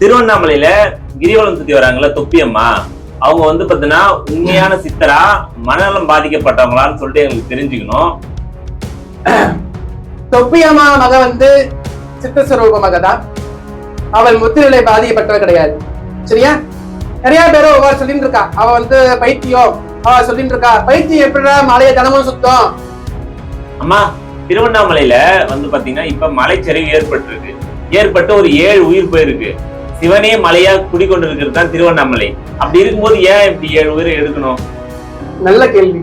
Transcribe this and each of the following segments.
திருவண்ணாமலையில கிரிவலம் சுத்தி வராங்கல்ல தொப்பியம்மா அவங்க வந்து பாத்தீங்கன்னா உண்மையான சித்தரா மனநலம் பாதிக்கப்பட்டவங்களான்னு சொல்லிட்டு எங்களுக்கு தெரிஞ்சுக்கணும். தொப்பியம்மா மக வந்து சித்தஸ்வரூப மக தான் அவள் முத்திரையில பாதிக்கப்பட்டவ கிடையாது. சரியா? நிறைய பேர் ஒவ்வொரு சொல்லிட்டு இருக்கா. அவ வந்து பைத்தியம். அவ சொல்லிட்டு இருக்கா பைத்தியம் எப்படிடா மலையை தினமும் சுத்தம்? அம்மா திருவண்ணாமலையில வந்து பாத்தீங்கன்னா இப்ப மலைச்சரிவு ஏற்பட்டிருக்கு. ஏற்பட்டு ஒரு ஏழு உயிர் போயிருக்கு. சிவனே மலையா குடிக்கொண்டிருக்கிறது தான் திருவண்ணாமலை. அப்படி இருக்கும்போது ஏன் இப்படி ஏழு உயிரை எடுக்கணும்? நல்ல கேள்வி.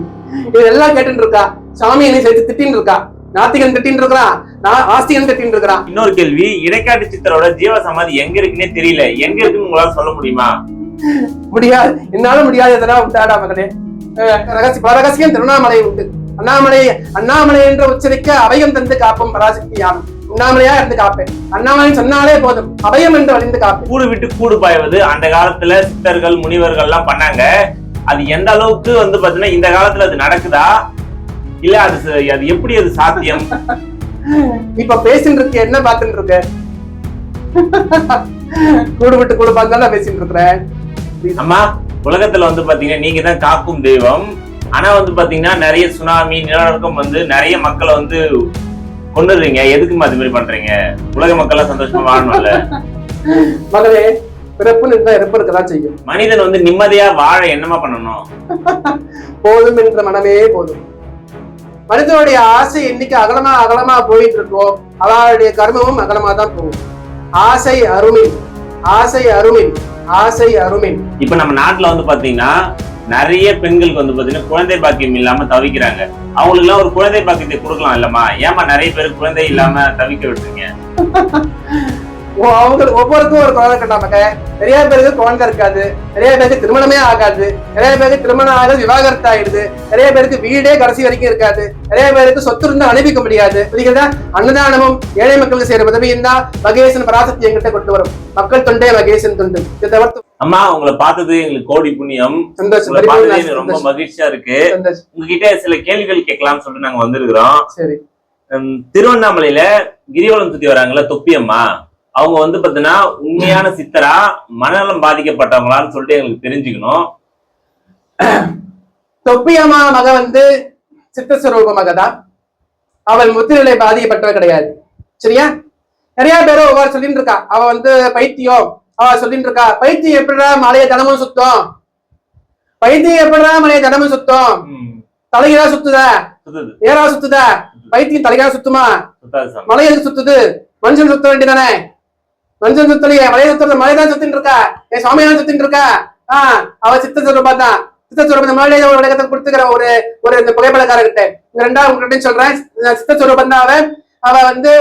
இது எல்லாம் கேட்டுட்டு இருக்கா சாமி என்னை சேர்த்து திட்டின்னு இருக்கா நாத்திகன் திட்டின்னு இருக்கிறான் நான் ஆஸ்திகன் திட்டின்னு இருக்கிறான் இன்னொரு கேள்வி இடைக்காட்டு சித்தரோட ஜீவ சமாதி எங்க இருக்குன்னே தெரியல. எங்க இருக்குன்னு உங்களால சொல்ல முடியுமா? முடியாது. என்னால முடியாது எதனா உண்டாடா மகனே. ரகசிய பல ரகசியம் திருவண்ணாமலை உண்டு. அண்ணாமலை அண்ணாமலை என்ற உச்சரிக்க அபயம் தந்து காப்பும் பராசக்தி யானும் அண்ணாமலையா இருந்து காப்பேன் அண்ணாமலை சொன்னாலே போதும். அபயம் என்று வழிந்து காப்பேன் கூடு விட்டு கூடு பாய்வது அந்த காலத்துல சித்தர்கள் முனிவர்கள் எல்லாம் பண்ணாங்க. அது எந்த அளவுக்கு வந்து பாத்தீங்கன்னா இந்த காலத்துல அது நடக்குதா? இல்ல அது அது எப்படி அது சாத்தியம்? இப்ப பேசிட்டு இருக்க என்ன பார்த்துட்டு இருக்க கூடு விட்டு கூடு பார்த்து பேசிட்டு இருக்கிறேன் அம்மா உலகத்துல வந்து பாத்தீங்கன்னா நீங்க தான் காக்கும் தெய்வம். ஆனா வந்து பாத்தீங்கன்னா நிறைய சுனாமி நிலநடுக்கம் வந்து நிறைய மக்களை வந்து கொண்டுறீங்க எதுக்குமா அது மாதிரி பண்றீங்க? உலக மக்கள் சந்தோஷமா வாழணும்ல. மகளே பிறப்பு நின்ற இறப்பு இருக்கதான் செய்யும்? மனிதன் வந்து நிம்மதியா வாழ என்னமா பண்ணணும்? போதும் என்ற மனமே போதும். மனிதனுடைய ஆசை என்னைக்கு அகலமா அகலமா போயிட்டு இருக்கோ அவளுடைய கர்மமும் அகலமா தான் போகும். ஆசை அருமின் ஆசை அருமின் ஆசை அருமின். இப்ப நம்ம நாட்டுல வந்து பாத்தீங்கன்னா நிறைய பெண்களுக்கு வந்து பாத்தீங்கன்னா குழந்தை பாக்கியம் இல்லாம தவிக்கிறாங்க. அவங்களுக்கு எல்லாம் ஒரு குழந்தை பாக்கியத்தை கொடுக்கலாம் இல்லம்மா. ஏமா நிறைய பேர் குழந்தை இல்லாம தவிக்க விட்டுருங்க அவங்க ஒவ்வொருக்கும் ஒரு குழந்தை கட்டாமக்க நிறைய பேருக்கு குழந்தை இருக்காது நிறைய பேருக்கு திருமணமே ஆகாது. நிறைய பேருக்கு திருமணம் ஆகாது விவாகரத்து ஆயிடுது. நிறைய பேருக்கு வீடே கடைசி வரைக்கும் இருக்காது. நிறைய பேருக்கு சொத்து இருந்தா அனுப்பிக்க முடியாது. புரியுதா அன்னதானமும் ஏழை மக்களுக்கு செய்யற உதவியும் தான் மகேசன் பராசக்தி எங்கிட்ட கொண்டு வரும். மக்கள் தொண்டே மகேசன் தொண்டு. இதை தவிர்த்து அம்மா உங்களை பார்த்தது எங்களுக்கு கோடி புண்ணியம். சந்தோஷம். ரொம்ப. மகிழ்ச்சியா இருக்கு. உங்ககிட்ட சில கேள்விகள் கேட்கலாம்னு சொல்லிட்டு நாங்க வந்திருக்கிறோம். திருவண்ணாமலையில கிரிவலம் சுத்தி வராங்கல்ல தொப்பியம்மா? அவங்க வந்து பாத்தீங்கன்னா உண்மையான சித்தரா மனநலம் பாதிக்கப்பட்டவங்களான்னு சொல்லிட்டு எங்களுக்கு தெரிஞ்சுக்கணும். தொப்பியம்மா மக வந்து சித்தஸ்வரூப மக தான். அவள் முத்திரையில பாதிக்கப்பட்டவ கிடையாது. சரியா? நிறைய பேர் ஒவ்வொரு சொல்லிட்டு இருக்கா. அவ வந்து பைத்தியம். அவ சொல்லிட்டு இருக்கா பைத்தியம் எப்படிடா மலையை தினமும் சுத்தம்? பைத்தியம் எப்படிடா மலையை தினமும் சுத்தம்? தலைகீழா சுத்துதா. ஏறா சுத்துதா? பைத்தியம் தலைகீழா சுத்துமா? சுத்தாது சாமி. மலை எதுக்கு சுத்துது? மனுஷன் சுத்த வேண்டியதானே? மனுஷன் சுத்தலையே மலையை சுத்துறது மலைதான் இருக்கா என் சுவாமியான சுத்திட்டு இருக்கா ஆஹ் அவ சித்த சொல்லுவா தான் சித்த சொல்லுவா மலையில ஒரு விளக்கத்தை கொடுத்துக்கிற ஒரு ஒரு இந்த புகைப்படக்காரர்கிட்ட. இந்த ரெண்டாவது உங்ககிட்ட சொல்றேன். சித்த சொரூபம் தான் அவ அவ வந்து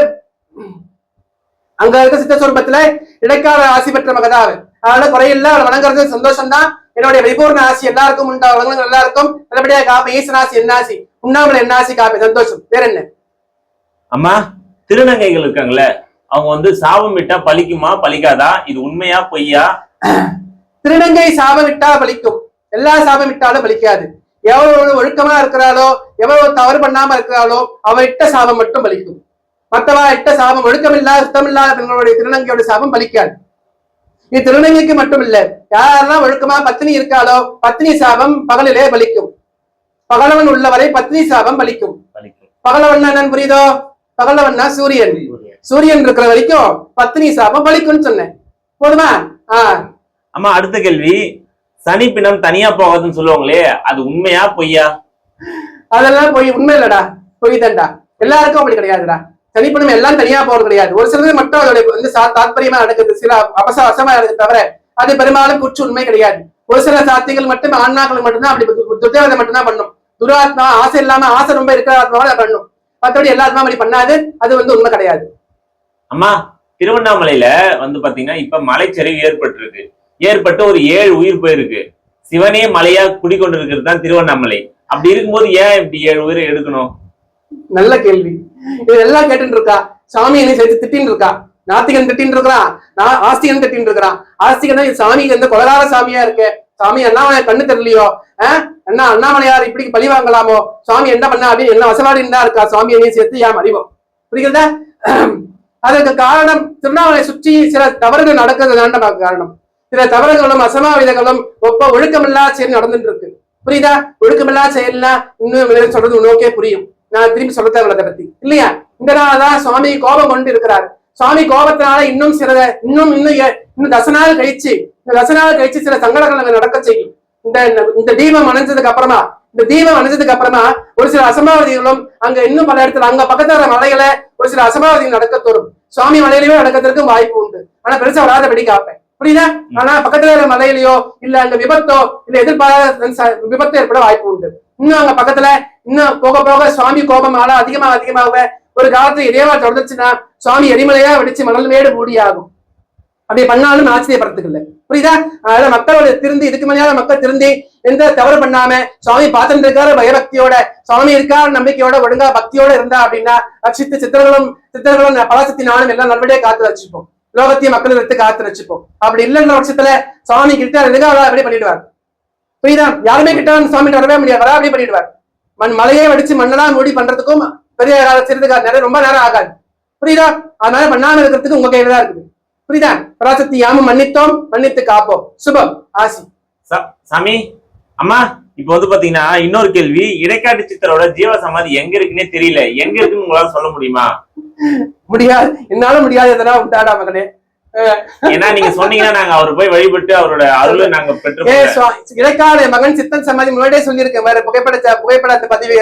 அங்க இருக்க சித்த சொரூபத்துல இடைக்கால ஆசி பெற்ற மகதா அவ அதனால குறையில்ல அவளை வணங்குறது சந்தோஷம் தான் என்னுடைய பரிபூர்ண ஆசி எல்லாருக்கும் உண்டா வணங்குறது எல்லாருக்கும் நல்லபடியா காப்பி ஈசன் ஆசி என்ன ஆசி உண்ணாமலை என்ன ஆசி காப்பி சந்தோஷம். வேற என்ன? அம்மா திருநங்கைகள் இருக்காங்களே? அவங்க வந்து சாபம் விட்டா பலிக்குமா பலிக்காதா இது உண்மையா பொய்யா? திருநங்கை சாபம் விட்டா பலிக்கும் எல்லா சாபம் விட்டாலும் பலிக்காது எவ்வளவு ஒழுக்கமா இருக்கிறாளோ எவ்வளவு தவறு பண்ணாம இருக்கிறாளோ அவ இட்ட சாபம் மட்டும் பலிக்கும் மத்தவா இட்ட சாபம் ஒழுக்கம் இல்லாத சுத்தம் இல்லாத பெண்களுடைய திருநங்கையோட சாபம் பலிக்காது இது திருநங்கைக்கு மட்டும் இல்ல யாரெல்லாம் ஒழுக்கமா பத்தினி இருக்காளோ பத்தினி சாபம் பகலிலே பலிக்கும் பகலவன் உள்ளவரை பத்னி சாபம் பலிக்கும் பலிக்கும் பகலவன் என்னன்னு புரியுதோ? பகலவன்னா சூரியன். சூரியன் இருக்கிற வரைக்கும் பத்னி சாபம் பலிக்கும்னு சொன்னேன். போதுமா? ஆஹ் அம்மா அடுத்த கேள்வி. சனி பிணம் தனியா போகாதுன்னு சொல்லுவாங்களே அது உண்மையா பொய்யா? அதெல்லாம் போய் உண்மை இல்லடா. பொய் தான்டா. எல்லாருக்கும் அப்படி கிடையாதுடா. தனிப்பணம் எல்லாம் தனியா போறது கிடையாது. ஒரு சிலது மட்டும் அதோட வந்து தாத்பரியமா நடக்குது. சில அபசாசமா நடக்குது தவிர அது பெரும்பாலும் குற்று உண்மை கிடையாது. ஒரு சில சாத்தியங்கள் மட்டும் ஆன்மாக்கள் மட்டும்தான் அப்படி துர்தேவதை மட்டும்தான் பண்ணும். துராத்மா ஆசை இல்லாம ஆசை ரொம்ப இருக்கிற ஆத்மாவை அதை பண்ணும். மற்றபடி எல்லா ஆத்மா அப்படி பண்ணாது. அது வந்து உண்மை கிடையாது. அம்மா திருவண்ணாமலையில வந்து பாத்தீங்கன்னா இப்ப மலைச்சரிவு ஏற்பட்டிருக்கு. ஏற்பட்டு ஒரு ஏழு உயிர் போயிருக்கு. சிவனே மலையா குடிக்கொண்டிருக்கிறது தான் திருவண்ணாமலை. அப்படி இருக்கும்போது ஏன் இப்படி ஏழு உயிரை எடுக்கணும்? நல்ல கேள்வி. இது எல்லாம் கேட்டுட்டு இருக்கா சாமி என்னை சேர்த்து திட்டின்னு இருக்கா நாத்திகன் திட்டின்னு இருக்கிறான் நான் ஆஸ்திகன் திட்டின்னு இருக்கிறான் ஆஸ்திகன் தான் சாமி வந்து கொலகார சாமியா இருக்கு. சாமி அண்ணாமலை கண்ணு தெரியலையோ? ஆஹ் அண்ணா அண்ணாமலையார் இப்படி பழி வாங்கலாமோ? சுவாமி என்ன பண்ணா? அப்படின்னு எல்லாம் வசவாடின்னு தான் இருக்கா. சுவாமி என்னையும் சேர்த்து ஏன் அறிவோம் புரியுதா அதற்கு காரணம் திருவண்ணாமலை சுற்றி சில தவறுகள் நடக்கிறதுதான் நமக்கு காரணம். சில தவறுகளும் அசமாவிதங்களும் ஒப்ப ஒழுக்கமில்லா செயல் நடந்துட்டு இருக்கு புரியுதா? ஒழுக்கமில்லா செயல்னா இன்னும் சொல்றது உனக்கே புரியும். நான் திரும்பி சொல்ல தேவை அதை பத்தி. இல்லையா? இந்த நாள்தான் சுவாமி கோபம் கொண்டு இருக்கிறார். சுவாமி கோபத்தினால இன்னும் சில இன்னும் இன்னும் இன்னும் தச கழிச்சு இந்த தச கழிச்சு சில சங்கடங்கள் நடக்க செய்யும். இந்த இந்த தீபம் அணைஞ்சதுக்கு அப்புறமா இந்த தீபம் அணைஞ்சதுக்கு அப்புறமா ஒரு சில அசம்பாவிதிகளும் அங்க இன்னும் பல இடத்துல அங்க பக்கத்துல வர மலைகளை ஒரு சில அசம்பாவிதிகள் நடக்க தோறும் சுவாமி மலையிலயும் நடக்கிறதுக்கும் வாய்ப்பு உண்டு. ஆனா பெருசா வராதபடி காப்பேன். புரியுதா? ஆனா பக்கத்துல இருக்கிற மலையிலயோ இல்ல அங்க விபத்தோ இல்ல எதிர்பாராத விபத்து ஏற்பட வாய்ப்பு உண்டு. இன்னும் அங்க பக்கத்துல இன்னும் போக போக சுவாமி கோபம் ஆள அதிகமாக அதிகமாக ஒரு காலத்துல இறைவா தொடர்ந்துச்சுன்னா சுவாமி எரிமலையா வெடிச்சு மணல் மேடு மூடி ஆகும் அப்படி பண்ணாலும் ஆச்சரியப்படுறதுக்கு இல்லை. புரியுதா? அதனால மக்களோட திருந்தி இதுக்கு மேலேயாவது மக்கள் திருந்தி எந்த தவறு பண்ணாம சுவாமி பார்த்துட்டு இருக்காரு பயபக்தியோட சுவாமி இருக்கா நம்பிக்கையோட ஒழுங்கா பக்தியோட இருந்தா அப்படின்னா ரட்சித்து சித்தர்களும் சித்தர்களும் பராசக்தி நானும் எல்லாம் நல்லபடியா காத்து வச்சுப்போம் லோகத்தையும் மக்கள் எடுத்து காத்து வச்சுப்போம் அப்படி இல்லைன்ற பட்சத்துல சுவாமி கிட்ட எதுக்காக அப்படி பண்ணிடுவார். புரியுதா? யாருமே கிட்ட சுவாமி வரவே முடியாது. வரா அப்படி பண்ணிடுவார். மண் மலையே வடிச்சு மண்ணெல்லாம் மூடி பண்றதுக்கும் பெரிய காலம் சிறிது நேரம் ரொம்ப நேரம் ஆகாது. புரியுதா? அதனால பண்ணாம இருக்கிறதுக்கு உங்க கையில தான் இருக்குது. புரியுதா? பராசக்தி யாமும் மன்னித்தோம்? மன்னித்து காப்போம். சுபம். ஆசி. சாமி அம்மா இப்போ வந்து பாத்தீங்கன்னா இன்னொரு கேள்வி. இடைக்காட்டு சித்தரோட ஜீவ சமாதி எங்க இருக்குன்னே தெரியல. எங்க இருக்குன்னு உங்களால சொல்ல முடியுமா? முடியாது. என்னால முடியாது. எதனா உண்டாடா மகனே? ஏன்னா நீங்க சொன்னீங்கன்னா நாங்க அவர் போய் வழிபட்டு அவரோட அருளை நாங்க பெற்று இடைக்கால மகன் சித்தன் சமாதி முன்னாடியே சொல்லியிருக்கேன் வேற புகைப்பட புகைப்பட அந்த பதிவு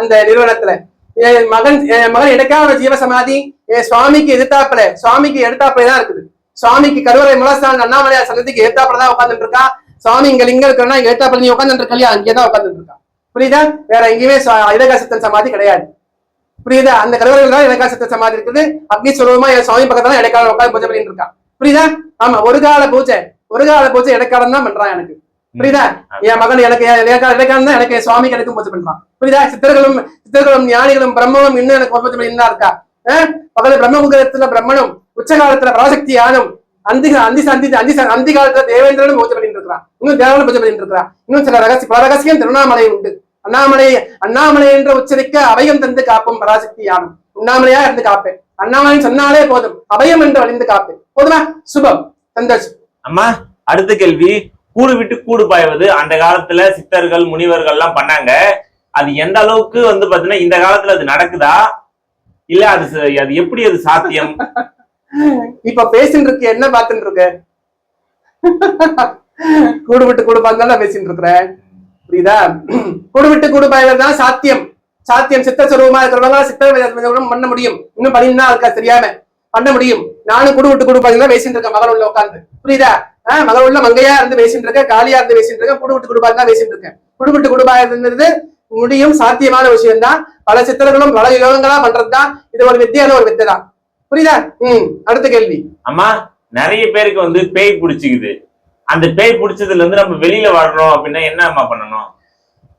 அந்த நிறுவனத்துல. என் மகன் என் மகன் இடைக்கால ஜீவ சமாதி என் சுவாமிக்கு எதிர்த்தாப்புல சுவாமிக்கு எடுத்தாப்புல தான் இருக்குது. சுவாமிக்கு கருவறை முலஸ்தான் அண்ணாமலையார் சன்னதிக்கு எதிர்த்தாப்புல தான் உட்காந்துட்டு இருக்கான் சுவாமி இங்க லிங்கம் இருக்கிறனா இங்க எதிர்த்தாப்புல நீ உட்காந்துட்டு இருக்கியா அங்கேயே தான் உட்காந்துட்டு இருக்கான் புரியுதா? வேற எங்கேயுமே இடகாசத்தன் சமாதி கிடையாது. புரியுதா? அந்த கருவறையில் தான் இடகாசத்தன் சமாதி இருக்குது. அக்னி சுரூபமா என் சுவாமி பக்கத்துல இடைக்கால உட்காந்து பூஜை பண்ணிட்டு இருக்கான் புரியுதா? ஆமா ஒரு கால பூஜை ஒரு கால பூஜை இடைக்காலம் தான் பண்றான் எனக்கு. புரியுதா? என் மகன் எனக்கு தான் எனக்கு என் சுவாமிக்கு எனக்கு பூஜை பண்றான் புரியுதா? சித்தர்களும் சித்தர்களும் ஞானிகளும் பிரம்மனும் இன்னும் எனக்கு பூஜை பண்ணி இருக்கா? பகல பிரம்மமுகத்துல பிரம்மனும் உச்ச காலத்துல பராசக்தி யானும் அந்தி அந்தி அந்தி அந்தி அந்தி காலத்துல தேவேந்திரனும் பூஜை பண்ணிட்டு இருக்கிறான் இன்னும் தேவனும் பூஜை பண்ணிட்டு இருக்கிறான் இன்னும் சில ரகசிய பல ரகசியம் திருவண்ணாமலை உண்டு. அண்ணாமலை அண்ணாமலை என்ற உச்சரிக்க அபயம் தந்து காப்பும் பராசக்தி யானும் உண்ணாமலையா இருந்து காப்பேன். அண்ணாமலை சொன்னாலே போதும். அபயம் என்று வழிந்து காப்பேன். போதுமா? சுபம். சந்தோஷம். அம்மா அடுத்த கேள்வி. கூடு விட்டு கூடு பாய்வது. அந்த காலத்துல சித்தர்கள் முனிவர்கள் எல்லாம் பண்ணாங்க. அது எந்த அளவுக்கு வந்து பாத்தீங்கன்னா இந்த காலத்துல அது நடக்குதா? இல்ல அது அது எப்படி அது சாத்தியம்? இப்ப பேசிட்டு இருக்க என்ன பாத்துட்டு இருக்க கூடு விட்டு கூடு பாய்ந்தாலும் பேசிட்டு இருக்கிறேன் புரியுதா? கூடு விட்டு கூடு பாய்வது தான் சாத்தியம். சாத்தியம் சித்த சுரூபமா இருக்கிறவங்க சித்த பண்ண முடியும். இன்னும் பண்ணினா இருக்கா தெரியாம பண்ண முடியும். நானும் கூடு விட்டு கூடு பாய்ந்தா பேசிட்டு இருக்கேன் மகள் உள்ள உட்காந்து புரியுதா? மகள் உள்ள மங்கையா இருந்து பேசிட்டு இருக்கேன் காலியா இருந்து பேசிட்டு இருக்கேன் கூடு விட்டு கூடு பாய்ந்தா பேசிட்டு இருக்கேன். கூடு விட்டு கூடு பாய்றது முடியும் சாத்தியமான விஷயம் தான் பல சித்தர்களும் பல யோகங்களா பண்றதுதான். இது ஒரு வித்தியான ஒரு வித்தை தான் புரியுதா? ம் அடுத்த கேள்வி. அம்மா நிறைய பேருக்கு வந்து பேய் பிடிச்சிக்குது. அந்த பேய் பிடிச்சதுல இருந்து நம்ம வெளியில வரணும் அப்படின்னா என்ன அம்மா பண்ணணும்?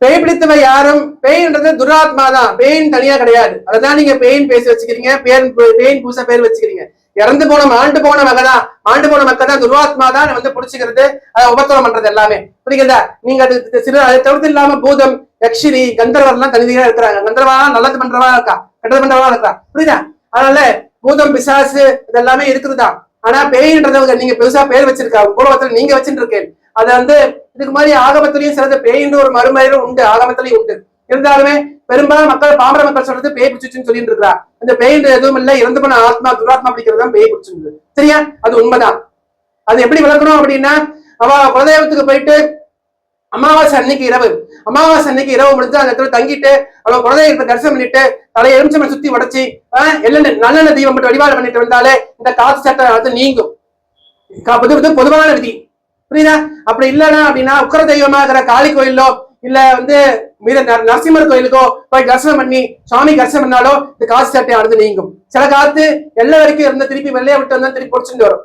பேய் பிடித்தவ யாரும் பேய்ன்றது துராத்மா தான் பேயின் தனியா கிடையாது. அதுதான் நீங்க பேயின் பேசி வச்சுக்கிறீங்க பேர் பேயின் பூச பேர் வச்சுக்கிறீங்க. இறந்து போன ஆண்டு போன மகதான் ஆண்டு போன மக்கள் தான் துர்வாத்மா தான் வந்து பிடிச்சிக்கிறது அதை உபத்திரம் பண்றது எல்லாமே. புரியுதா நீங்க அது சிறு அதை தவிர்த்து இல்லாம பூதம் யக்ஷினி கந்தர்வர் எல்லாம் தனியாக இருக்கிறாங்க. கந்தர்வா நல்லது பண்றவா இருக்கா? கெட்டது பண்றவா இருக்கா? புரியுதா? அதனால பூதம் பிசாசு இதெல்லாமே இருக்குதுதான். ஆனா பேயின்றதவங்க நீங்க பெருசா பேர் வச்சிருக்காங்க பூலகத்துல நீங்க வச்சுட்டு இருக்கேன் அதை வந்து இதுக்கு மாதிரி ஆகமத்திலையும் சிறந்த பேயின்னு ஒரு மறுமயிரும் உண்டு ஆகமத்திலையும் உண்டு. இருந்தாலுமே பெரும்பாலும் மக்கள் பாம்பர மக்கள் சொல்றது பேய் பிடிச்சிச்சுன்னு சொல்லிட்டு இருக்கா அந்த பேயின்ற எதுவும் இல்ல. இறந்து போன ஆத்மா துராத்மா பிடிக்கிறது தான் பேய் பிடிச்சிருந்தது. சரியா? அது உண்மைதான். அது எப்படி விளக்கணும் அப்படின்னா அவ குலதெய்வத்துக்கு போயிட்டு அமாவாசை அன்னைக்கு இரவு. அமாவாசை அன்னைக்கு இரவு முடிஞ்சு அந்த இடத்துல தங்கிட்டு அவன் குலதெய்வத்தை தரிசனம் பண்ணிட்டு தலை எலுமிச்சம் சுத்தி உடச்சி நல்ல நல்ல தீபம் மட்டும் வழிபாடு பண்ணிட்டு வந்தாலே இந்த காத்து சட்டை வந்து நீங்கும். புது புது பொதுவான விதி. புரியுதா? அப்படி இல்லைன்னா அப்படின்னா உக்கர தெய்வமா இருக்கிற காளி கோயிலோ இல்ல வந்து மீற நரசிம்மர் கோயிலுக்கோ போய் தரிசனம் பண்ணி சுவாமி தரிசனம் பண்ணாலோ இந்த காசு சட்டையானது நீங்கும். சில காலத்து எல்லா வரைக்கும் இருந்த திருப்பி வெளியே விட்டு வந்தா திருப்பி பிடிச்சிட்டு வரும்.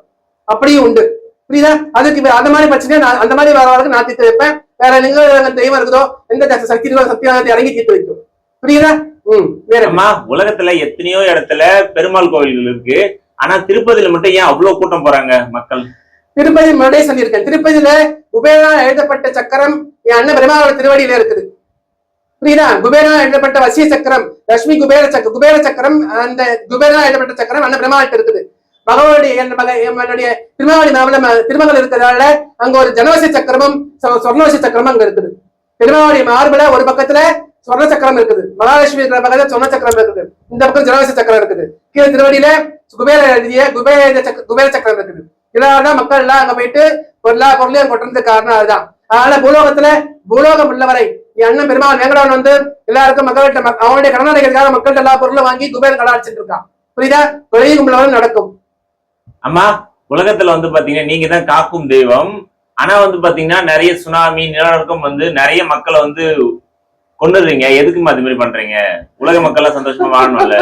அப்படியும் உண்டு. புரியுதா? அதுக்கு அந்த மாதிரி பிரச்சனை நான் அந்த மாதிரி வேற வரைக்கும் நான் தீர்த்து வைப்பேன். வேற எங்க தெய்வம் இருக்குதோ எந்த சக்தி இருக்கோ சக்தியாக இறங்கி தீர்த்து வைக்கும். புரியுதா? உம் வேறம்மா உலகத்துல எத்தனையோ இடத்துல பெருமாள் கோவில்கள் இருக்கு. ஆனா திருப்பதியில மட்டும் ஏன் அவ்வளவு கூட்டம் போறாங்க மக்கள்? திருப்பதி மறுபடியும் சொல்லியிருக்கேன். திருப்பதியில குபேரா எழுதப்பட்ட சக்கரம் என் அண்ணன் பிரம்மாவோட திருவடியில இருக்குது. புரியுதா? குபேரா எழுதப்பட்ட வசிய சக்கரம் லட்சுமி குபேர சக்கரம் குபேர சக்கரம் அந்த குபேரா எழுதப்பட்ட சக்கரம் அண்ணன் பிரம்மாவிட்ட இருக்குது. மகனுடைய என் மக என்னுடைய திருமாவளி மாவட்டம் திருமகள் இருக்கிறதால அங்க ஒரு ஜனவசி சக்கரமும் சொர்ணவசி சக்கரமும் அங்க இருக்குது. திருமாவளி மார்புல ஒரு பக்கத்துல சொர்ண சக்கரம் இருக்குது. மகாலட்சுமி இருக்கிற பக்கத்துல சொர்ண சக்கரம் இருக்குது. இந்த பக்கம் ஜனவசி சக்கரம் இருக்குது. கீழே திருவடியில குபேர எழுதிய குபேர குபேர சக்கரம் இருக்குது. இதனாலதான் மக்கள் எல்லாம் அங்க போயிட்டு எல்லா பொருளையும் கொட்டுறதுக்கு காரணம் அதுதான். அதனால பூலோகத்துல பூலோகம் உள்ளவரை என் அண்ணன் பெருமாள் வேங்கடவன் வந்து எல்லாருக்கும் மக்கள்கிட்ட மக்- அவனுடைய கடனாளிகளுக்காக மக்கள்கிட்ட எல்லா பொருளும் வாங்கி குபேர் கடை அடிச்சிட்டு இருக்கான். புரியுதா? கொலையும் உள்ளவரும் நடக்கும். அம்மா உலகத்துல வந்து பாத்தீங்கன்னா நீங்க தான் காக்கும் தெய்வம். ஆனா வந்து பாத்தீங்கன்னா நிறைய சுனாமி நிலநடுக்கம் வந்து நிறைய மக்களை வந்து கொண்டுறீங்க எதுக்குமா அது மாதிரி பண்றீங்க? உலக மக்கள் எல்லாம் சந்தோஷமா வாழணும்ல.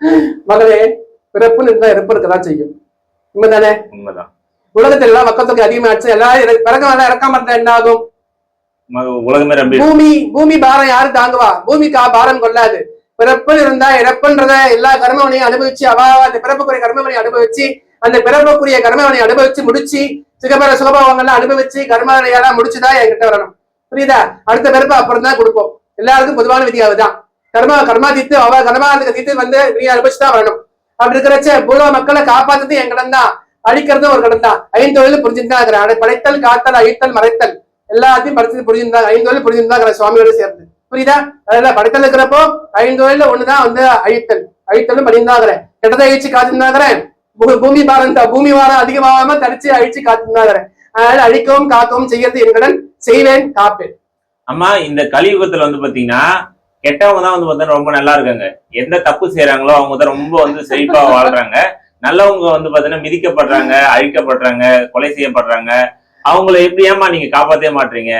மகளே பிறப்புன்னு இருந்தா இறப்பு இருக்கதான் செய்யும். உண்மைதானே? உண்மைதான். உலகத்துல எல்லாம் மக்கள் தொகை அதிகமாச்சு எல்லாரும் பிறக்க வேணா இறக்காம இருந்தா என்ன ஆகும் உலகமே ரொம்ப பூமி பூமி பாரம் யாரு தாங்குவா? பூமிக்கு பாரம் கொள்ளாது. பிறப்பு இருந்தா இறப்புன்றத எல்லா கர்மவனையும் அனுபவிச்சு அவ அந்த பிறப்புக்குரிய கர்மவனை அனுபவிச்சு அந்த பிறப்புக்குரிய கர்மவனை அனுபவிச்சு முடிச்சு சுகபர சுகபாவங்கள் எல்லாம் அனுபவிச்சு கர்மவனையெல்லாம் முடிச்சுதான் என்கிட்ட வரணும். புரியுதா? அடுத்த பிறப்பு அப்புறம் தான் கொடுப்போம். எல்லாருக்கும் பொதுவான விதி அதுதான் கர்மா கர்மா தீத்து அவ கர்மாவுக்கு தீத்து வந்து நீ அனுபவிச்சு தான் வரணும். அப்படி இருக்கிறச்ச பூலோ மக்களை காப்பாத்துறது என் கடன் தான் அழிக்கிறது ஒரு கடன் தான் ஐந்தொழில் புரிஞ்சுட்டு தான் இருக்கிறேன் அதை படைத்தல் காத்தல் அழித்தல் மறைத்தல். எல்லாத்தையும் படிச்சு புரிஞ்சிருந்தாங்க ஐந்தொழில் புரிஞ்சிருந்தாங்க சுவாமியோட சேர்ந்து. புரியுதா? அதெல்லாம் படைத்தல் இருக்கிறப்போ ஐந்தொழில ஒண்ணுதான் வந்து அழித்தல். அழித்தலும் பண்ணியிருந்தாங்கிறேன் கெட்டதை அழிச்சு காத்திருந்தாங்கிறேன் பூமி பாரம் பூமி வாரம் அதிகமாகாம தரிச்சு அழிச்சு காத்திருந்தாங்கிறேன் அதனால அழிக்கவும் காக்கவும் செய்யறது என் கடன். செய்வேன் காப்பேன். அம்மா இந்த கலியுகத்துல வந்து பாத்தீங்கன்னா கெட்டவங்க தான் வந்து பார்த்தீங்கன்னா ரொம்ப நல்லா இருக்காங்க. எந்த தப்பு செய்யறாங்களோ அவங்க தான் ரொம்ப வந்து செழிப்பா வாழ்றாங்க. நல்லவங்க வந்து பாத்தீங்கன்னா மிதிக்கப்படுறாங்க அழிக்கப்படுறாங்க கொலை செய்யப்படுறாங்க. அவங்கள எப்படி ஏமா நீங்க காப்பாத்தவே மாட்டீங்க?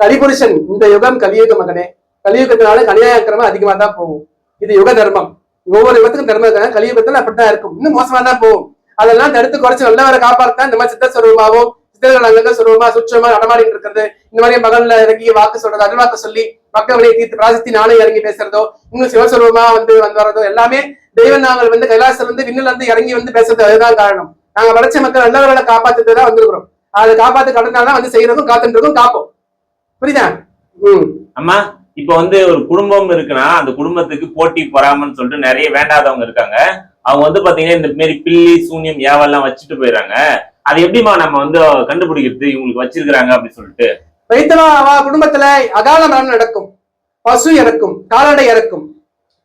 கலிபுருஷன் இந்த யுகம் கலியுக மகனே. கலியுகத்தினால கலியாக்கிரமம் அதிகமா தான் போகும். இது யுக தர்மம். ஒவ்வொரு யுகத்துக்கும் தர்மம் இருக்காங்க கலியுகத்துல அப்படித்தான் இருக்கும். இன்னும் மோசமா தான் போகும். அதெல்லாம் தடுத்து குறைச்சு நல்லவரை காப்பாற்றா இந்த மாதிரி சித்த சுரூபமாகவும் சித்தர்கள் அங்கங்க சுரூபமா சுற்றமா நடமாடிட்டு இருக்கிறது. இந்த மாதிரி மகன்ல இறங்கி வாக்கு சொல்றது அருள்வாக்கு சொல்லி மக்கள் தீர்த்து பிராசத்தி நானே இறங்கி பேசுறதோ இன்னும் சிவஸ்வரூபமா வந்து வந்து வர்றதோ எல்லாமே தெய்வ நாங்கள் வந்து கைலாசத்துல வந்து விண்ணில இருந்து இறங்கி வந்து பேசுறது அதுதான் காரணம். நாங்க வளர்ச்சி மக்கள் நல்லவர்களை காப்பாத்துட்டு தான் வந்திருக்கிறோம். அதை காப்பாத்து கடனால தான் வந்து செய்யறதும் காத்துட்டு காப்போம். புரியுதா? உம் அம்மா இப்ப வந்து ஒரு குடும்பம் இருக்குன்னா அந்த குடும்பத்துக்கு போட்டி பொறாமன்னு சொல்லிட்டு நிறைய வேண்டாதவங்க இருக்காங்க. அவங்க வந்து பாத்தீங்கன்னா இந்த மாரி பில்லி சூன்யம் ஏவெல்லாம் வச்சுட்டு போயிடறாங்க. அது எப்படிமா நம்ம வந்து கண்டுபிடிக்கிறது இவங்களுக்கு வச்சிருக்கிறாங்க அப்படின்னு சொல்லிட்டு? வைத்தவா அவ குடும்பத்துல அகால மரணம் நடக்கும். பசு இறக்கும் கால்நடை இறக்கும்.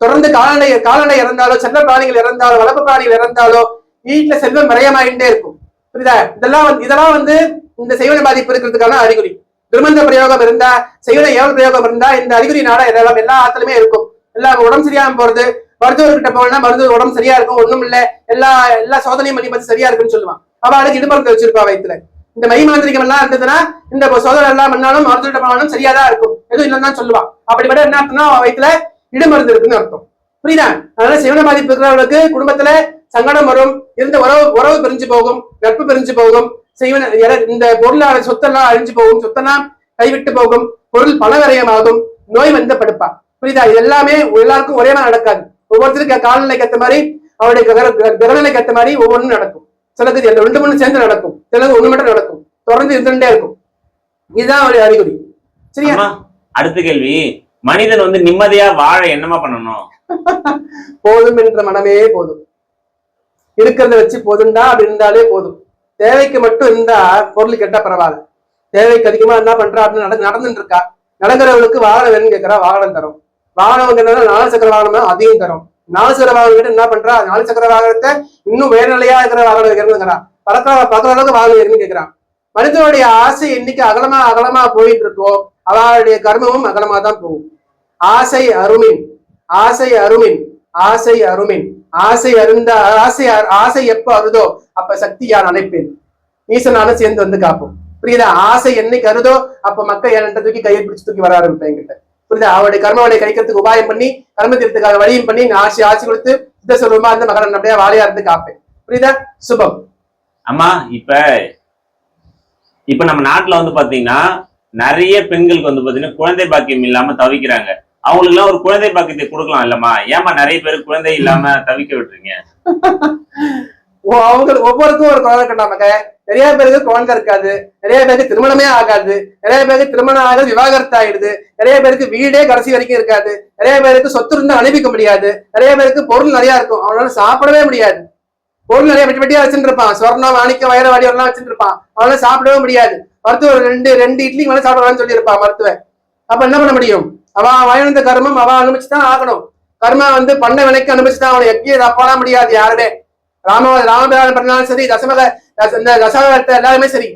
தொடர்ந்து கால்நடை கால்நடை இறந்தாலோ செல்ல பிராணிகள் இறந்தாலோ வளர்ப்பு பிராணிகள் இறந்தாலோ வீட்டுல செல்வம் விரயமாயிட்டே இருக்கும். புரியுதா? இதெல்லாம் வந்து இதெல்லாம் வந்து இந்த செய்வன பாதிப்பு இருக்கிறதுக்கான அறிகுறி. திருமந்த பிரயோகம் இருந்தா செய்வன ஏவல் பிரயோகம் இருந்தா இந்த அறிகுறி நாடா இதெல்லாம் எல்லா ஆத்திலுமே இருக்கும். எல்லா உடம்பு சரியாம போறது மருத்துவர்கிட்ட போனா மருந்து உடம்பு சரியா இருக்கும் ஒண்ணும் இல்ல எல்லா எல்லா சோதனையும் பண்ணி பார்த்து சரியா இருக்குன்னு சொல்லுவான். அவளுக்கு இடுமருந்து வச்சிருப்பா வயிற்றுல இந்த மை மாந்திரிகம் எல்லாம் இருந்ததுன்னா இந்த சோதனை எல்லாம் பண்ணாலும் மருத்துவ பண்ணாலும் சரியா தான் இருக்கும். எதுவும் இல்லைன்னு தான் சொல்லுவான். அப்படிப்பட்ட என்ன அர்த்தம்னா அவ இடமருந்து இடுமருந்து இருக்குன்னு அர்த்தம். புரியுதா? அதனால சிவன பாதிப்பு இருக்கிறவங்களுக்கு குடும்பத்துல சங்கடம் வரும் இருந்த உறவு உறவு பிரிஞ்சு போகும் நட்பு பிரிஞ்சு போகும். செய்வன இந்த பொருளான சொத்தெல்லாம் அழிஞ்சு போகும் சொத்தெல்லாம் கைவிட்டு போகும். பொருள் பலவரையமாகும் நோய் வந்து படுப்பா புரியுதா? இது எல்லாமே எல்லாருக்கும் ஒரே மாதிரி நடக்காது. ஒவ்வொருத்தருக்கு காலநிலைக்கு ஏற்ற மாதிரி அவருடைய கிரகநிலைக்கு ஏற்ற மாதிரி ஒவ்வொன்றும் நடக்கும். சிலருக்கு இது ரெண்டு மூணு சேர்ந்து நடக்கும். சிலருக்கு ஒண்ணு மட்டும் நடக்கும். தொடர்ந்து இருந்துட்டே இருக்கும். இதுதான் ஒரு அறிகுறி. சரியா? அடுத்த கேள்வி. மனிதன் வந்து நிம்மதியா வாழ என்னமா பண்ணணும்? போதும் என்ற மனமே போதும். இருக்கிறத வச்சு போதும்டா அப்படி இருந்தாலே போதும். தேவைக்கு மட்டும் இருந்தா பொருள் கெட்டா பரவாயில்ல. தேவைக்கு அதிகமா என்ன பண்றா அப்படின்னு நட நடந்துட்டு இருக்கா நடக்கிறவங்களுக்கு வாகனம் வேணும்னு கேட்கறா வாகனம் தரும். வாகனம் நாலு சக்கர வாகனம் அதையும் தரும். நாலு சக்கர வாகனம் கிட்ட என்ன பண்றா? நாலு சக்கர வாகனத்தை இன்னும் உயர்நிலையா நிலையா இருக்கிற வாகனம் வைக்கிறதுங்கிறா பறக்கிற பறக்கிற அளவுக்கு வாகனம் இருக்குன்னு கேட்கிறான் மனிதனுடைய ஆசை என்னைக்கு அகலமா அகலமா போயிட்டு இருக்கோ அவளுடைய கர்மமும் அகலமா தான் போகும். ஆசை அருமின். ஆசை அருமின். ஆசை அருமின். ஆசை அருந்த ஆசை அ- ஆசை எப்போ அருதோ அப்ப சக்தி யார் அழைப்பேன் ஈசனான சேர்ந்து வந்து காப்போம். புரியுதா? ஆசை என்னைக்கு அருதோ அப்ப மக்கள் என்கிட்ட தூக்கி கையை பிடிச்சு தூக்கி வர ஆரம்பிப்பேன் என்கிட்ட. புரியுதா? அவருடைய கர்மாவனை கழிக்கிறதுக்கு உபாயம் பண்ணி கர்ம தீர்த்துக்காக வழியும் பண்ணி நான் ஆசி ஆசி கொடுத்து சித்த சொல்லுமா அந்த மகன் அப்படியே வாழையா இருந்து காப்பேன். புரியுதா? சுபம். அம்மா இப்ப இப்ப நம்ம நாட்டுல வந்து பாத்தீங்கன்னா நிறைய பெண்களுக்கு வந்து பாத்தீங்கன்னா குழந்தை பாக்கியம் இல்லாம தவிக்கிறாங்க. அவங்களுக்கு எல்லாம் ஒரு குழந்தை பாக்கியத்தை கொடுக்கலாம் இல்லம்மா. ஏமா நிறைய பேர் குழந்தை இல்லாம தவிக்க விட்டுறீங்க? ஓ, அவங்க ஒவ்வொருக்கும் ஒரு குழந்தை கட்டாமக்க நிறைய பேருக்கு குழந்தை இருக்காது. நிறைய பேருக்கு திருமணமே ஆகாது. நிறைய பேருக்கு திருமணம் ஆகாது விவாகரத்து ஆயிடுது. நிறைய பேருக்கு வீடே கடைசி வரைக்கும் இருக்காது. நிறைய பேருக்கு சொத்து இருந்து அனுப்பிக்க முடியாது. நிறைய பேருக்கு பொருள் நிறைய இருக்கும். அவனால சாப்பிடவே முடியாது. பொருள் நிறைய வெட்டி வெட்டியா வச்சுருப்பான் சொர்ணம் வாணிக்கம் வாடி எல்லாம் வச்சுருப்பான் அவனால சாப்பிடவே முடியாது. மருத்துவர் ரெண்டு ரெண்டு இட்லி மேலே சாப்பிடலாம்னு சொல்லியிருப்பான் மருத்துவ அப்ப என்ன பண்ண முடியும்? அவன் வாய்ந்த கர்மம் அவன் அனுபவிச்சு தான் ஆகணும். கர்மா வந்து பண்ண விலைக்கு அனுபவிச்சு தான் அவனை எக்கே தப்பாட முடியாது யாருமே. ராம ராமபிரான் பண்ணாலும் சரி தசமக தச- இந்த தசாவத்தை எல்லாருமே சரி.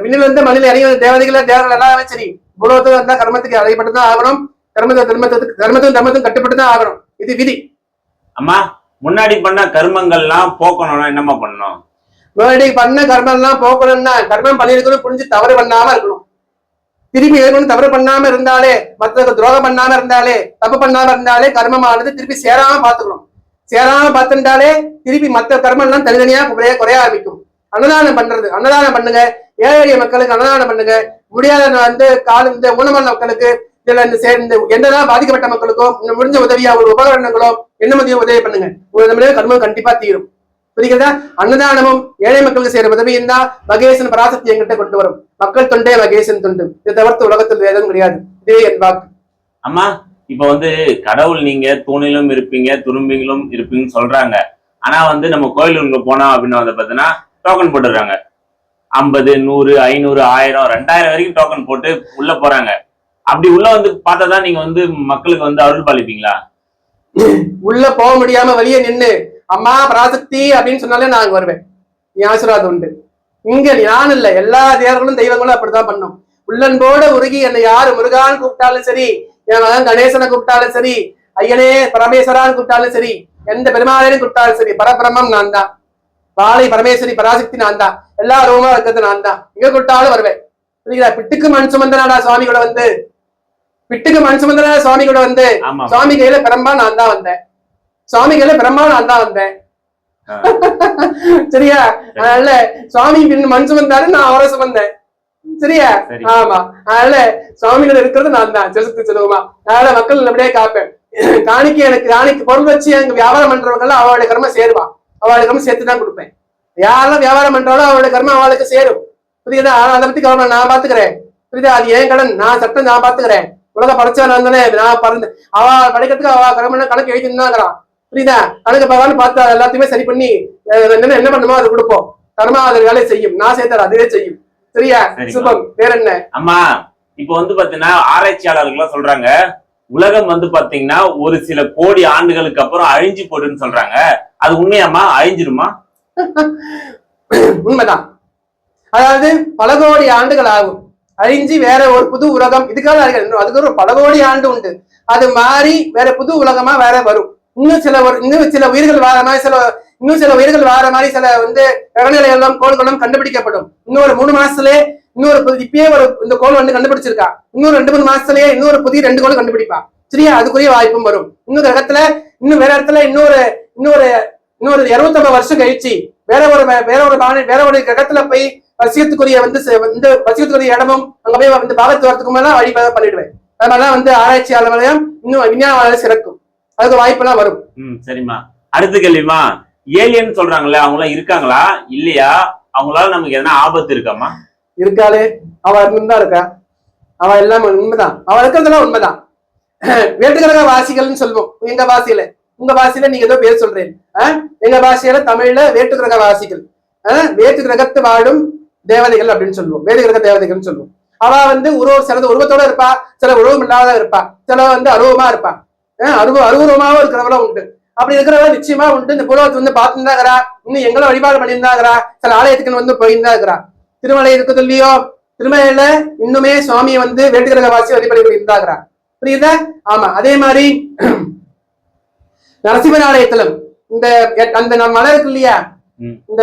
விண்ணில் இருந்து மண்ணில் இறங்கி வந்த தேவதைகள் தேவர்கள் எல்லாமே சரி. பூலோகத்துல இருந்தா கர்மத்துக்கு அடைப்பட்டு தான் ஆகணும். கர்மத்தை தர்மத்துக்கு கர்மத்தும் தர்மத்தும் கட்டுப்பட்டு தான் ஆகணும். இது விதி. அம்மா முன்னாடி பண்ண கர்மங்கள்லாம் போக்கணும்னா என்னம்மா பண்ணணும்? முன்னாடி பண்ண கர்மம் எல்லாம் போக்கணும்னா கர்மம் பண்ணிருக்கணும் புரிஞ்சு தவறு பண்ணாம இருக்கணும். திருப்பி ஏற்கனவே தவறு பண்ணாம இருந்தாலே மற்றவங்க துரோகம் பண்ணாம இருந்தாலே தப்பு பண்ணாம இருந்தாலே கர்மமானது திருப்பி சேராம பாத்துக்கணும் சேராம பார்த்துட்டாலே திருப்பி மற்ற கர்மம் எல்லாம் தனித்தனியா குறைய குறைய ஆரம்பிக்கும். அன்னதானம் பண்றது. அன்னதானம் பண்ணுங்க. ஏழை எளிய மக்களுக்கு அன்னதானம் பண்ணுங்க. முடியாத வந்து கால இந்த ஊனமான மக்களுக்கு இதுல இந்த சேர்ந்து என்னதான் பாதிக்கப்பட்ட மக்களுக்கோ முடிஞ்ச உதவியா ஒரு உபகரணங்களோ என்ன மதியம் உதவி பண்ணுங்க. உங்களுக்கு கர்மம் கண்டிப்பா தீரும். புரியுதா அன்னதானமும் ஏழை மக்களுக்கு செய்யற உதவியும் தான் மகேசன் பராசக்தி எங்கிட்ட கொண்டு வரும். மக்கள் தொண்டே மகேசன் தொண்டு. இதை தவிர்த்து உலகத்தில் வேதம் கிடையாது. இதுவே என் வாக்கு. அம்மா இப்ப வந்து கடவுள் நீங்க தூணிலும் இருப்பீங்க துரும்பிங்களும் இருப்பீங்கன்னு சொல்றாங்க. ஆனா வந்து நம்ம கோயிலுக்கு போனோம் அப்படின்னு வந்து பாத்தீங்கன்னா டோக்கன் போட்டுடுறாங்க. ஐம்பது நூறு ஐநூறு ஆயிரம் ரெண்டாயிரம் வரைக்கும் டோக்கன் போட்டு உள்ள போறாங்க. அப்படி உள்ள வந்து பார்த்தா தான் நீங்க வந்து மக்களுக்கு வந்து அருள் பாலிப்பீங்களா? உள்ள போக முடியாம வெளியே நின்று அம்மா பிராசக்தி அப்படின்னு சொன்னாலே நான் வருவேன். நீ ஆசீர்வாதம் உண்டு. இங்க நான் இல்ல. எல்லா தேவர்களும் தெய்வங்களும் அப்படித்தான் பண்ணும். உள்ளன்போட உருகி என்னை யாரு முருகான்னு கூப்பிட்டாலும் சரி மகன் கணேசனை கூப்பிட்டாலும் சரி ஐயனே பரமேஸ்வரான்னு கூப்பிட்டாலும் சரி எந்த பெருமாளையும் கூப்பிட்டாலும் சரி பரபிரமம் நான் தான் பாலை பரமேஸ்வரி பராசக்தி நான் தான் எல்லா ரூபமா இருக்கிறது நான் தான் எங்க கூப்பிட்டாலும் வருவேன். புரியுதா? பிட்டுக்கு மண் சுமந்தனாடா சுவாமி கூட வந்து. பிட்டுக்கு மண் சுமந்தனாடா சுவாமி கூட வந்து. சுவாமி கையில பிரம்பா நான் தான் வந்தேன். சுவாமி கையில பிரம்மா நான் தான் வந்தேன். சரியா? அதனால சுவாமி பின் மண் சுமந்தாரு நான் அவரை சுமந்தேன். சரியா? சரி. ஆமா. அதனால சுவாமிகள் இருக்கிறது நான் தான். செலுத்து செல்வமா அதனால மக்கள் அப்படியே காப்பேன். காணிக்கு எனக்கு காணிக்கு பொருள் வச்சு அங்க வியாபாரம் பண்றவங்க எல்லாம் அவளுடைய கர்மம் சேருவா. அவளுடைய கர்மம் சேர்த்து தான் கொடுப்பேன். யாரெல்லாம் வியாபாரம் பண்றாலும் அவளுடைய கர்மம் அவளுக்கு சேரும். புரியுதா? அதை பத்தி கவனம் நான் பாத்துக்கிறேன். புரியுதா? அது ஏன் கடன்? நான் சட்டம் நான் பாத்துக்கிறேன். உலக படைச்சவன் நான் தானே நான் பறந்து அவ படைக்கிறதுக்கு அவ கர்மம் கணக்கு எழுதி நின்னாங்கிறான் புரியுதா? கணக்கு பகவான் பார்த்து எல்லாத்தையுமே சரி பண்ணி என்ன பண்ணுமோ அது கொடுப்போம். கர்மா அது வேலையை செய்யும். நான் சேர்த்தாரு அதுவே செய்யும். சரியா. சுபம் வேற என்ன அம்மா இப்போ வந்து பாத்தீங்கன்னா ஆராய்ச்சியாளர்கள் எல்லாம் சொல்றாங்க. உலகம் வந்து பாத்தீங்கன்னா ஒரு சில கோடி ஆண்டுகளுக்கு அப்புறம் அழிஞ்சு போடுன்னு சொல்றாங்க. அது உண்மையாம்மா? அழிஞ்சிருமா உண்மைதான். அதாவது பல கோடி ஆண்டுகள் ஆகும். அழிஞ்சு வேற ஒரு புது உலகம் இதுக்காக அதுக்கு ஒரு பல கோடி ஆண்டு உண்டு. அது மாறி வேற புது உலகமா வேற வரும். இன்னும் சில இன்னும் சில உயிர்கள் மாதிரி சில இன்னும் சில உயிர்கள் வார மாதிரி சில வந்து கிரகநிலைகளும் கோள்களும் கண்டுபிடிக்கப்படும். இன்னொரு மூணு மாசத்துலயே இன்னொரு புது- இப்பயே ஒரு இந்த கோள் வந்து கண்டுபிடிச்சிருக்கா. இன்னொரு ரெண்டு மூணு மாசத்துலயே இன்னொரு புதிய ரெண்டு கோள் கண்டுபிடிப்பா. சரியா? அதுக்குரிய வாய்ப்பும் வரும். இன்னொரு கிரகத்துல இன்னும் வேற இடத்துல இன்னொரு இன்னொரு இன்னொரு இருபத்தொன்பது வருஷம் கழிச்சு வேற ஒரு வேற ஒரு பானை- வேற ஒரு கிரகத்துல போய் வசியத்துக்குரிய வந்து இந்த வந்து வசியத்துக்குரிய இடமும் அங்க போய் வந்து பாகத்து வரத்துக்கு மேல வழி பண்ணிடுவேன். அதனாலதான் வந்து ஆராய்ச்சியாளர்களையும் இன்னும் விஞ்ஞானம் சிறக்கும். அதுக்கு வாய்ப்பெல்லாம் வரும். சரிம்மா. அடுத்த கேள்விமா ஏலியன் சொல்றாங்கல்ல அவங்க எல்லாம் இருக்காங்களா? இல்லையா? அவங்களால நமக்கு எதனா ஆபத்து இருக்காமா? இருக்காளே. அவ தான் இருக்கா? அவ எல்லாம் உண்மைதான். அவ இருக்கிறதெல்லாம் உண்மைதான். வேட்டுக்கிழக வாசிகள்னு சொல்லுவோம். எங்க வாசியில? உங்க பாஷையில நீங்க ஏதோ பேர் சொல்றீங்க. ஆஹ்? எங்க பாஷையில தமிழ்ல வேட்டுக்கிரக வாசிகள். ஆஹ்? வேட்டு கிரகத்து வாழும் தேவதைகள் அப்படின்னு சொல்லுவோம். வேட்டு கிரக தேவதைகள்னு சொல்லுவோம். அவ வந்து உருவம் சிலது உருவத்தோட இருப்பா சில உருவம் இல்லாத இருப்பா. சில வந்து அருவமா இருப்பா. அருவ அருவமாவும் இருக்கிறவளும் உண்டு. அப்படி இருக்கிறவங்க நிச்சயமா உண்டு. இந்த புலவத்தை வந்து பார்த்துருந்தாங்கிறா. இன்னும் எங்களை வழிபாடு பண்ணியிருந்தாங்கிறா. சில ஆலயத்துக்கு வந்து போயிருந்தா இருக்கிறா திருமலை இருக்குது இல்லையோ திருமலையில இன்னுமே சுவாமியை வந்து வேட்டுக்கிரக வாசி வழிபடி இருந்தாங்கிறா புரியுதா? ஆமா. அதே மாதிரி நரசிம்மன் ஆலயத்திலும் இந்த அந்த மலை இருக்கு இல்லையா. இந்த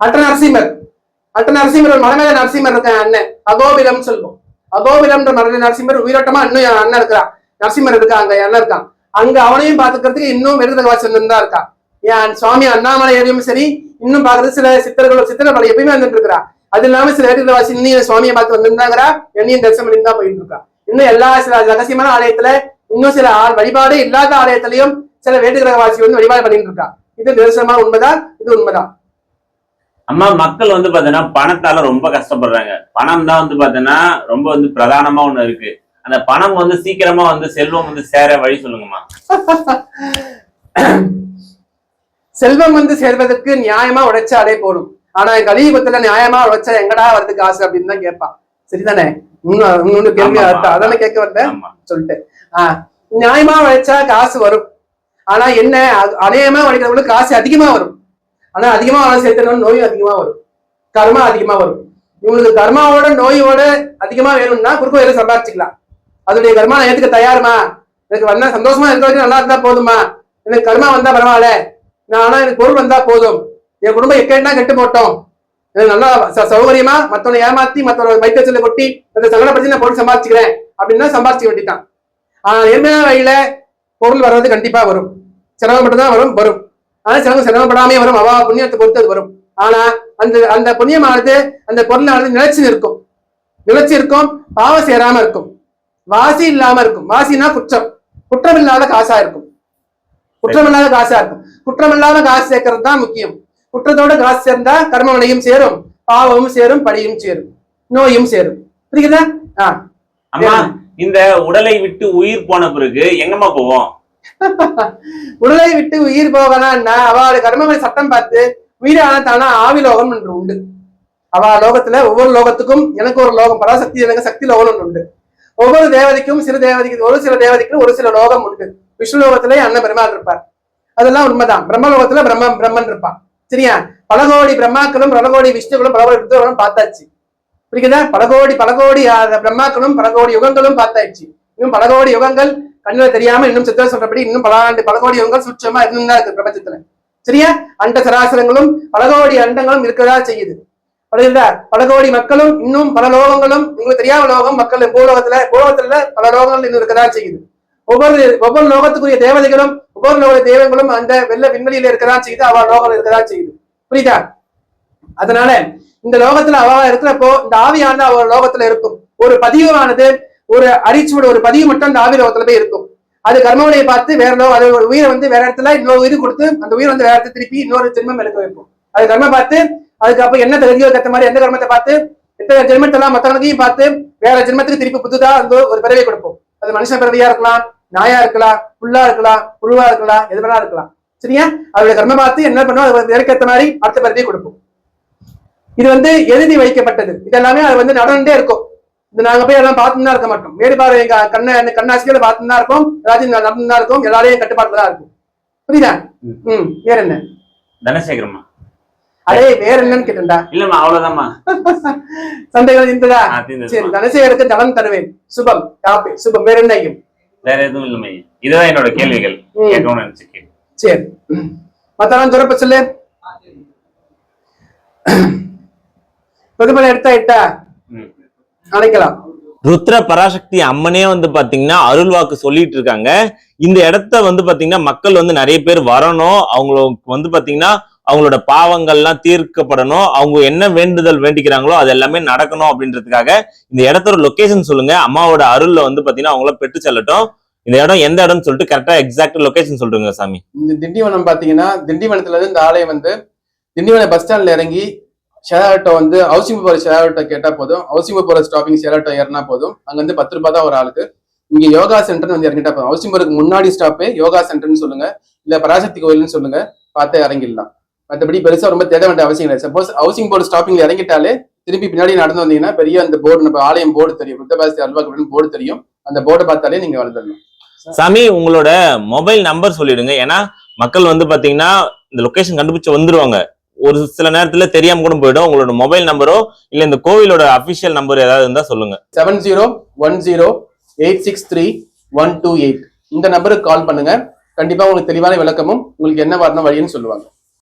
அட்ட நரசிம்மர். அட்ட நரசிம்மர் மலை மேல நரசிம்மர் இருக்க அண்ணன். அகோபிலம் சொல்லுவோம். அகோபிலம்ன்ற மலை நரசிம்மர் உயிரோட்டமா இன்னும் அண்ணன் இருக்கிறான். நரசிம்மர் இருக்கா அங்க அண்ணன் இருக்கான். அங்க அவனையும் பாத்துக்கிறதுக்கு இன்னும் வேட்டுக்கிரக வாசல் தான் இருக்கா? என் சுவாமி அண்ணாமலையும் சரி இன்னும் பாக்குறது சில சித்தர்கள் சித்தர்கள் எப்பயுமே வந்துட்டு இருக்கிறா? அது இல்லாம சில இடத்துல வாசி இன்னும் சுவாமியை பார்த்து வந்திருந்தாங்கிறா என்னையும் தரிசனம் பண்ணி தான் போயிட்டு இருக்கா. இன்னும் எல்லா சில ரகசியமான ஆலயத்துல இன்னும் சில ஆள் வழிபாடு இல்லாத ஆலயத்திலையும் சில வேட்டுகிரகவாசி வந்து வழிபாடு பண்ணிட்டு இருக்கா. இது நிதர்சனமான உண்மைதான் இது உண்மைதான். அம்மா மக்கள் வந்து பாத்தீங்கன்னா பணத்தால ரொம்ப கஷ்டப்படுறாங்க. பணம் தான் வந்து பாத்தீங்கன்னா ரொம்ப வந்து பிரதானமா ஒண்ணு இருக்கு. அந்த பணம் வந்து சீக்கிரமா வந்து செல்வம் வந்து சேர வழி சொல்லுங்கம்மா. செல்வம் வந்து சேர்வதற்கு நியாயமா உழைச்சாலே போதும். ஆனா கலியுகத்துல நியாயமா உழைச்சா எங்கடா வருது காசு அப்படின்னு தான் கேட்பான். சரிதானே? இன்னொன்னு கேள்வி. அதான் கேட்க வந்தேன் சொல்லிட்டு. ஆஹ் நியாயமா உழைச்சா காசு வரும். ஆனா என்ன அது- அநியாயமா உழைக்கிறவங்களுக்கு காசு அதிகமா வரும். ஆனா அதிகமா வேலை சேர்த்தவங்க நோயும் அதிகமா வரும். கர்மா அதிகமா வரும். இவங்களுக்கு கர்மாவோட நோயோட அதிகமா வேணும்னா குறுக்கு வேலை சம்பாதிச்சுக்கலாம் அதோடைய கர்மா நான் ஏத்துக்க தயாருமா? எனக்கு வந்தா சந்தோஷமா இருந்த வரைக்கும் நல்லா இருந்தா போதுமா எனக்கு கர்மா வந்தா பரவாயில்ல. நான் ஆனா எனக்கு பொருள் வந்தா போதும். என் குடும்பம் எக்கேட்டா கெட்டு போட்டோம். எனக்கு நல்லா ச- சௌகரியமா மத்தவனை ஏமாத்தி மத்தவனை வைத்தியத்துல கொட்டி அந்த சங்கடப்படுத்தி நான் பொருள் சம்பாதிச்சுக்கிறேன் அப்படின்னா சம்பாதிச்சுக்க வேண்டியதான் ஆனா நேர்மையான வழியில பொருள் வர்றது கண்டிப்பா வரும். செலவு மட்டும்தான் வரும் வரும். ஆனா சிரமம் சிரமப்படாமே வரும். அவா புண்ணியத்தை பொறுத்து அது வரும். ஆனா அந்த அந்த புண்ணியமானது அந்த பொருளானது நிலைச்சு நிற்கும். நிலைச்சு இருக்கும் பாவம் சேராம இருக்கும். வாசி இல்லாம இருக்கும். வாசினா குற்றம். குற்றம் இல்லாத காசா இருக்கும். குற்றம் இல்லாத காசா இருக்கும். குற்றம் இல்லாத காசு சேர்க்கறது தான் முக்கியம். குற்றத்தோட காசு சேர்ந்தா கர்ம வினையும் சேரும். பாவமும் சேரும் படியும் சேரும். நோயும் சேரும். புரியுதா? ஆ. அம்மா இந்த உடலை விட்டு உயிர் போன பிறகு எங்கம்மா போவோம்? உடலை விட்டு உயிர் போகலான்னா அவளோட கர்மங்களை சட்டம் பார்த்து உயிரான தானா ஆவிலோகம் என்று உண்டு. அவ லோகத்துல ஒவ்வொரு லோகத்துக்கும் எனக்கு ஒரு லோகம் பராசக்தி எனக்கு சக்தி லோகம் ஒன்று உண்டு. ஒவ்வொரு தேவதைக்கும் சில தேவதைக்கு ஒரு சில தேவதைக்கு ஒரு சில லோகம் உண்டு. விஷ்ணு லோகத்திலே அண்ணன் பெருமாள் இருப்பார். அதெல்லாம் உண்மைதான். பிரம்மலோகத்துல பிரம்ம பிரம்மன் இருப்பான். சரியா? பல கோடி பிரம்மாக்களும் பல கோடி விஷ்ணுகளும் பல கோடி ருத்ரர்களும் பார்த்தாச்சு. புரியுதா பல கோடி பல கோடி பிரம்மாக்களும் பல கோடி யுகங்களும் பார்த்தாச்சு. இன்னும் பல கோடி யுகங்கள் கண்ணுல தெரியாம இன்னும் சித்தர் சொல்றபடி இன்னும் பல ஆண்டு பல கோடி யுகங்கள் சுற்றமா இன்னும் இருக்கு பிரபஞ்சத்துல. சரியா? அண்ட சராசரங்களும் பல கோடி அண்டங்களும் இருக்கதா செய்யுது. படுகின்றார். பல கோடி மக்களும் இன்னும் பல லோகங்களும் உங்களுக்கு தெரியாம லோகம் மக்கள் பூலோகத்துல பூலோகத்துல பல லோகங்கள் இன்னும் இருக்கதா செய்யுது. ஒவ்வொரு ஒவ்வொரு லோகத்துக்குரிய தேவதைகளும் ஒவ்வொரு லோக தெய்வங்களும் அந்த வெள்ள விண்வெளியில இருக்கதான் செய்யுது அவ லோகம் இருக்கதான் செய்யுது. புரியுதா? அதனால இந்த லோகத்துல அவ இருக்கிறப்போ இந்த ஆவியானது அவ லோகத்துல இருக்கும். ஒரு பதிவானது ஒரு அரிச்சுவோட ஒரு பதிவு மட்டும் அந்த ஆவி லோகத்துல போய் இருக்கும். அது கர்மவினையை பார்த்து வேற லோகம் அது ஒரு உயிரை வந்து வேற இடத்துல இன்னொரு உயிர் கொடுத்து அந்த உயிர் வந்து வேற இடத்துல திருப்பி இன்னொரு ஜென்மம் எடுக்க வைப்போம். அது கர்மம் பார்த்து அதுக்கு அப்ப என்ன தகுதியோ ஏற்ற மாதிரி எந்த கர்மத்தை பார்த்து எத்தனை ஜென்மத்தெல்லாம் மத்தவங்களையும் பார்த்து வேற ஜென்மத்துக்கு திருப்பி புதுதா வந்து ஒரு பிறவை கொடுப்போம். அது மனுஷ பிறவியா இருக்கலாம் நாயா இருக்கலாம் புல்லா இருக்கலாம் புழுவா இருக்கலாம் எது வேணா இருக்கலாம். சரியா? அவருடைய கர்மம் பார்த்து என்ன பண்ணுவோம் ஏற்ற மாதிரி அடுத்த பிறவியை கொடுப்போம். இது வந்து எழுதி வைக்கப்பட்டது. இதெல்லாமே அது வந்து நடந்துட்டே இருக்கும். இது நாங்க போய் எல்லாம் பார்த்துன்னு தான் இருக்க மாட்டோம். மேடு பார்வை எங்க கண்ண கண்ணாசிகளை பார்த்துன்னு தான் இருக்கோம். ராஜ்யம் நடந்து தான் இருக்கும். எல்லாரையும் கட்டுப்பாட்டுல தான் இருக்கும். புரியுதா? ம். வேற என்ன? தனசேகரம்மா. அதே வேற என்னன்னு கேட்டேன்டா. இல்லம்மா அவ்வளவுதாம்மா. சந்தைகள் இருந்ததா. சரி தனசேகருக்கு தனம் தருவேன். சுபம் காப்பி சுபம் வேற என்ன வேற எதுவும் இல்லைம்மா. இதுதான் என்னோட கேள்விகள். கேட்கணும்னு நினைச்சு கேள்வி சரி. மத்தெல்லாம் துறப்ப சொல்லு. புதுமலை எடுத்தா இட்டா ம். அணைக்கலாம் ருத்ர பராசக்தி அம்மனே வந்து பாத்தீங்கன்னா அருள் வாக்கு சொல்லிட்டு இருக்காங்க. இந்த இடத்த வந்து பாத்தீங்கன்னா மக்கள் வந்து நிறைய பேர் வரணும். அவங்களுக்கு வந்து பாத்தீங்கன்னா அவங்களோட பாவங்கள்லாம் தீர்க்கப்படணும். அவங்க என்ன வேண்டுதல் வேண்டிக்கிறாங்களோ அது எல்லாமே நடக்கணும் அப்படின்றதுக்காக இந்த இடத்தோட லொகேஷன் சொல்லுங்க. அம்மாவோட அருள்ல வந்து பாத்தீங்கன்னா அவங்கள பெற்று செல்லட்டும். இந்த இடம் எந்த இடம்னு சொல்லிட்டு கரெக்டா எக்ஸாக்ட் லொகேஷன் சொல்றீங்க சாமி. இந்த திண்டிவனம் பாத்தீங்கன்னா திண்டிவனத்துல இருந்து இந்த ஆலயம் வந்து திண்டிவனம் பஸ் ஸ்டாண்ட்ல இறங்கி ஷேர் ஆட்டோ வந்து ஹவுசிங் போற ஷேர் கேட்டா போதும். ஹவுசிங் போற ஸ்டாப்பிங் ஷேர் ஆட்டோ ஏறினா போதும். அங்க வந்து பத்து ரூபாய் தான் ஒரு ஆளுக்கு. இங்க யோகா சென்டர் வந்து இறங்கிட்டா போதும். ஹவுசிங் போறதுக்கு முன்னாடி ஸ்டாப்பே யோகா சென்டர்னு சொல்லுங்க. இல்ல பராசக்தி கோயில்னு சொல்லுங்க. பார்த்தே இறங்கிடலாம். மற்றபடி பெருசா ரொம்ப தேட வேண்டிய அவசியம் இல்லை. சப்போஸ் ஹவுசிங் போர்டு ஸ்டாப்பிங்ல இறங்கிட்டாலே திருப்பி பின்னாடி நடந்து வந்தீங்கன்னா பெரிய அந்த போர்டு நம்ம ஆலயம் போர்டு தெரியும். புத்தபாசி அல்வா போர்டு தெரியும். அந்த போர்டை பார்த்தாலே நீங்க வளர்ந்துடலாம். சாமி உங்களோட மொபைல் நம்பர் சொல்லிடுங்க. ஏன்னா மக்கள் வந்து பாத்தீங்கன்னா இந்த லொகேஷன் கண்டுபிடிச்சு வந்துருவாங்க. ஒரு சில நேரத்துல தெரியாம கூட போயிடும். உங்களோட மொபைல் நம்பரோ இல்ல இந்த கோவிலோட அபிஷியல் நம்பர் ஏதாவது இருந்தா சொல்லுங்க. Seven zero one zero eight six three one two eight இந்த நம்பருக்கு கால் பண்ணுங்க. கண்டிப்பா உங்களுக்கு தெளிவான விளக்கமும் உங்களுக்கு என்ன வரணும் வழின்னு சொல்லுவாங்க.